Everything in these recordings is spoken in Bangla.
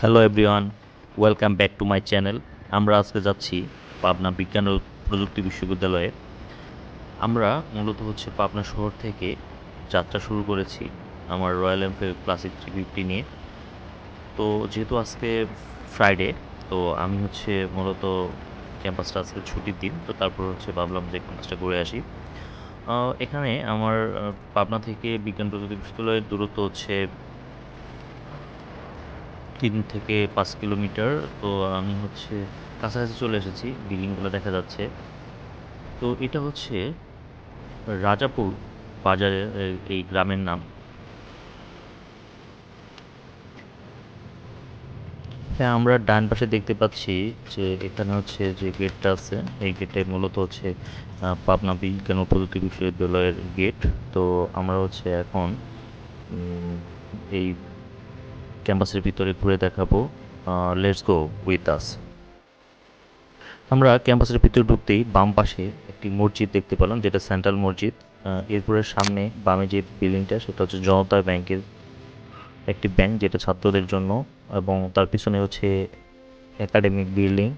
Hello everyone welcome back to my channel আমরা আজকে যাচ্ছি পাবনা বিজ্ঞান ও প্রযুক্তি বিশ্ববিদ্যালয়ে। আমরা মূলত হচ্ছে পাবনা শহর থেকে যাত্রা শুরু করেছি আমার Royal Enfield classic three fifty নিয়ে। তো যেহেতু আজকে ফ্রাইডে তো আমি হচ্ছে মূলত ক্যাম্পাসটা আজকে ছুটির দিন, তো তারপর হচ্ছে ভাবলাম যে ক্যাম্পাসটা ঘুরে আসি। এখানে আমার পাবনা থেকে বিজ্ঞান প্রযুক্তি বিশ্ববিদ্যালয়ের দূরত্ব হচ্ছে তিন থেকে পাঁচ কিলোমিটার। তো আমি হচ্ছে কাছাকাছি চলে এসেছি, বিল্ডিংগুলো দেখা যাচ্ছে। তো এটা হচ্ছে রাজাপুর বাজারের এই গ্রামের নাম। হ্যাঁ আমরা ডান পাশে দেখতে পাচ্ছি যে এখানে হচ্ছে যে গেটটা আছে, এই গেটে মূলত হচ্ছে পাবনা বিজ্ঞান ও প্রযুক্তি বিশ্ববিদ্যালয়ের গেট। তো আমরা হচ্ছে এখন এই ক্যাম্পাসের ভিতরে ঘুরে দেখাবো লেটস গো উইথ আস আমরা ক্যাম্পাসের ভিতরে ঢুকতেই বাম পাশে একটি মসজিদ দেখতে পেলাম, যেটা সেন্ট্রাল মসজিদ। এরপরে সামনে বামে যে বিল্ডিংটা সেটা হচ্ছে জনতা ব্যাংকের একটি ব্যাংক যেটা ছাত্রদের জন্য, এবং তার পিছনে হচ্ছে একাডেমিক বিল্ডিং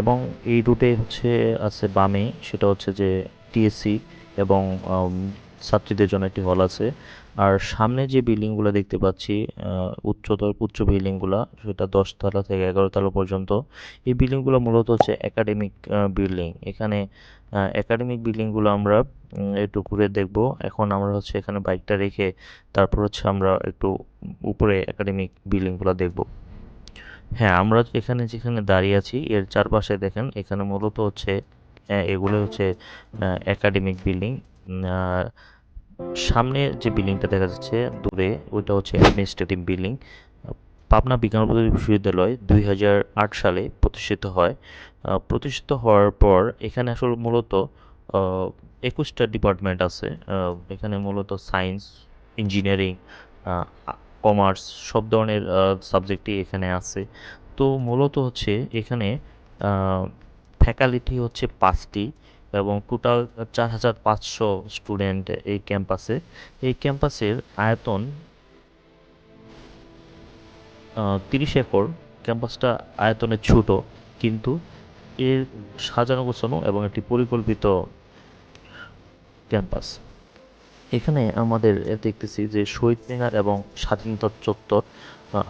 এবং এই রুটে হচ্ছে আছে বামে, সেটা হচ্ছে যে টিএসসি এবং ছাত্রীদের জন্য একটি হল আছে। আর সামনে যে বিল্ডিং বিল্ডিংগুলো দেখতে পাচ্ছি উচ্চতর উচ্চ বিল্ডিংগুলো সেটা দশতলা থেকে এগারো তলা পর্যন্ত। এই বিল্ডিং বিল্ডিংগুলো মূলত হচ্ছে একাডেমিক বিল্ডিং। এখানে একাডেমিক বিল্ডিংগুলো আমরা উম, একটু ঘুরে দেখব। এখন আমরা হচ্ছে এখানে বাইকটা রেখে তারপর হচ্ছে আমরা একটু উপরে একাডেমিক বিল্ডিং বিল্ডিংগুলো দেখব। হ্যাঁ আমরা এখানে যেখানে দাঁড়িয়ে আছি এর চারপাশে দেখেন এখানে মূলত হচ্ছে এগুলো হচ্ছে একাডেমিক বিল্ডিং। সামনে যে বিল্ডিংটা দেখা যাচ্ছে দূরে, ওইটা হচ্ছে অ্যাডমিনিস্ট্রেটিভ বিল্ডিং পাবনা বিজ্ঞান বিশ্ববিদ্যালয় দুই হাজার আট সালে প্রতিষ্ঠিত হয়। প্রতিষ্ঠিত হওয়ার পর এখানে আসলে মূলত একুশটা ডিপার্টমেন্ট আছে। এখানে মূলত সায়েন্স ইঞ্জিনিয়ারিং কমার্স সব ধরনের সাবজেক্টই এখানে আছে। তো মূলত হচ্ছে এখানে ফ্যাকাল্টি হচ্ছে পাঁচটি। এবং টোটাল চার হাজার পাঁচশো স্টুডেন্ট এই ক্যাম্পাসে এই ক্যাম্পাসের আয়তন তিরিশ একর। ক্যাম্পাসটা আয়তনে ছোট, কিন্তু এর সাজানো গোছানো এবং একটি পরিকল্পিত ক্যাম্পাস এখানে আমাদের দেখতেছি যে শহীদ মিনার এবং স্বাধীনতা চত্বর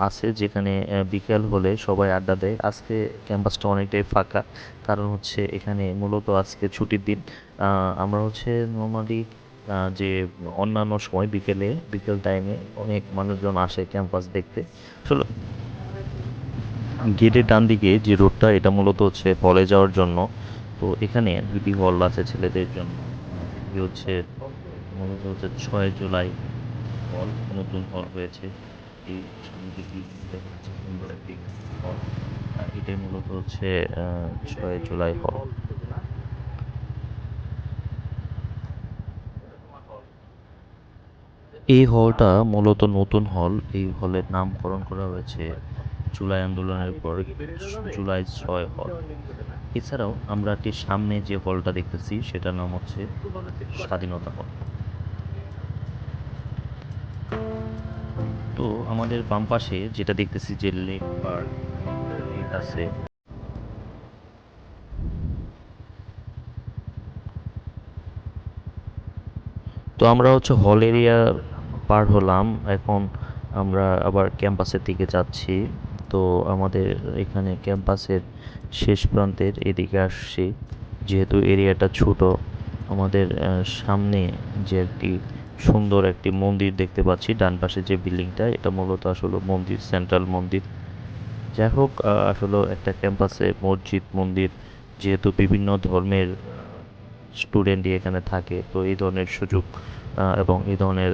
আছে যেখানে বিকেল হলে সবাই আড্ডা দেয়। আজকে ক্যাম্পাসটা অনেকটাই ফাঁকা। কারণ হচ্ছে এখানে মূলত আজকে ছুটির দিন। আমরা হচ্ছে নর্মালি যে অন্যান্য সময় বিকেলে, বিকেল টাইমে অনেক মানুষজন আসে ক্যাম্পাস দেখতে। আসলে গেটের ডান দিকে যে রোডটা, এটা মূলত হচ্ছে হলে যাওয়ার জন্য। তো এখানে দুটি হল আছে ছেলেদের জন্য। হচ্ছে মূলত হচ্ছে ছয় জুলাই হল নতুন হল হয়েছে এই সামনে দেখা যাচ্ছে সুন্দর একটি হল এটাই মূলত হচ্ছে ছয় জুলাই হল এই হলটা মূলত নতুন হল এই হলের নামকরণ করা হয়েছে জুলাই আন্দোলনের পর জুলাই ছয় হল এছাড়াও আমরা এটির সামনে যে হলটা দেখতেছি, সেটার নাম হচ্ছে স্বাধীনতা হল তো আমাদের বাম পাশে যেটা দেখতেছি যে লেক পার্ক আছে। তো আমরা হচ্ছে হল এরিয়া পার হলাম, এখন আমরা আবার ক্যাম্পাসের দিকে যাচ্ছি। তো আমাদের এখানে ক্যাম্পাসের শেষ প্রান্তের এদিকে আসছি। যেহেতু এরিয়াটা ছোট, আমাদের সামনে যে একটি সুন্দর একটি মন্দির দেখতে পাচ্ছি। ডান পাশে যে বিল্ডিংটা, এটা মূলত আসলে মন্দির, সেন্ট্রাল মন্দির। যাই হোক আসলে একটা ক্যাম্পাসে মসজিদ, মন্দির যেহেতু বিভিন্ন ধর্মের স্টুডেন্টই এখানে থাকে, তো এই ধরনের সুযোগ এবং এই ধরনের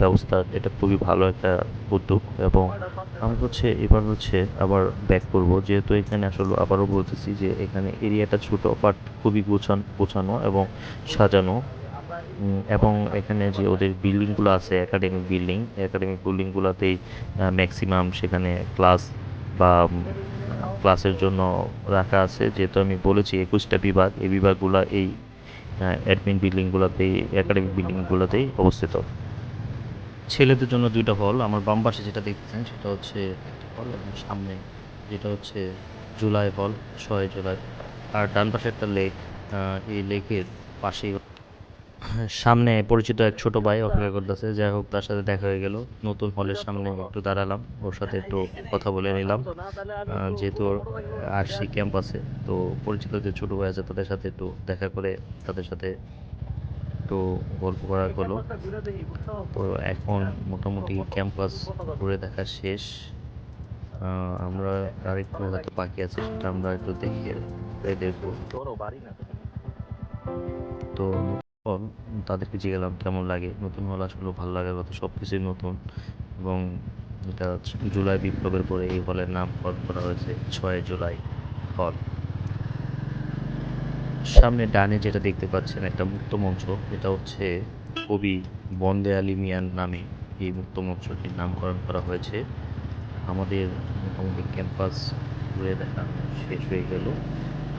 ব্যবস্থা, এটা খুবই ভালো একটা উদ্যোগ। এবং আমি হচ্ছে, এবার হচ্ছে আবার ব্যাক করব। যেহেতু এখানে আসলে আবারও বলতেছি যে এখানে এরিয়াটা ছোট বাট খুবই গোছান, গোছানো এবং সাজানো। এবং এখানে যে ওদের বিল্ডিংগুলো আছে একাডেমিক বিল্ডিং একাডেমিক বিল্ডিংগুলোতেই ম্যাক্সিমাম সেখানে ক্লাস বা ক্লাসের জন্য রাখা আছে। যেহেতু আমি বলেছি একুশটা বিভাগ, এই বিভাগগুলো এই অ্যাডমিন বিল্ডিংগুলোতেই একাডেমিক বিল্ডিংগুলোতেই অবস্থিত। ছেলেদের জন্য দুইটা হল। আমার বাম পাশে যেটা দেখতেছেন সেটা হচ্ছে হল এবং সামনে যেটা হচ্ছে জুলাই হল, ছয় জুলাই। আর ডান পাশে একটা লেক এই লেকের পাশেই সামনে পরিচিত এক ছোট ভাই অপেক্ষা করতেছে। যাই হোক, তার সাথে দেখা হয়ে গেল। নতুন হলের সামনে একটু দাঁড়ালাম। ওর সাথে একটু কথা বলে নিলাম। যেহেতু আসছি ক্যাম্পাসে তো পরিচিত যে ছোট ভাই আছে, তাদের সাথে একটু দেখা করে তাদের সাথে একটু গল্প করা হলো। তো এখন মোটামুটি ক্যাম্পাস ঘুরে দেখা শেষ। আমরা আরেকটু হয়তো বাকি আছে, সেটা আমরা একটু দেখে দেখব। তো হল তাদেরকে জিজ্ঞালাম কেমন লাগে? নতুন হল আসলে ভালো লাগার কথা সব কিছুই নতুন। এবং এটা জুলাই বিপ্লবের পরে এই হলের নামকরণ করা হয়েছে ছয় জুলাই হল। সামনে ডানে যেটা দেখতে পাচ্ছেন একটা মুক্ত মঞ্চ, এটা হচ্ছে কবি বন্দে আলী মিয়ার নামে এই মুক্ত মঞ্চটির নামকরণ করা হয়েছে। আমাদের মোটামুটি ক্যাম্পাস ঘুরে দেখা শেষ হয়ে গেল।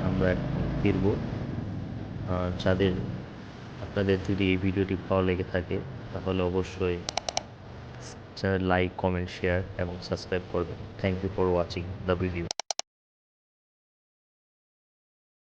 আমরা এখন ফিরবো। যাদের আপনাদের যদি এই ভিডিওটি ভালো লেগে থাকে, তাহলে অবশ্যই লাইক, কমেন্ট, শেয়ার এবং সাবস্ক্রাইব করবেন। Thank you for watching the video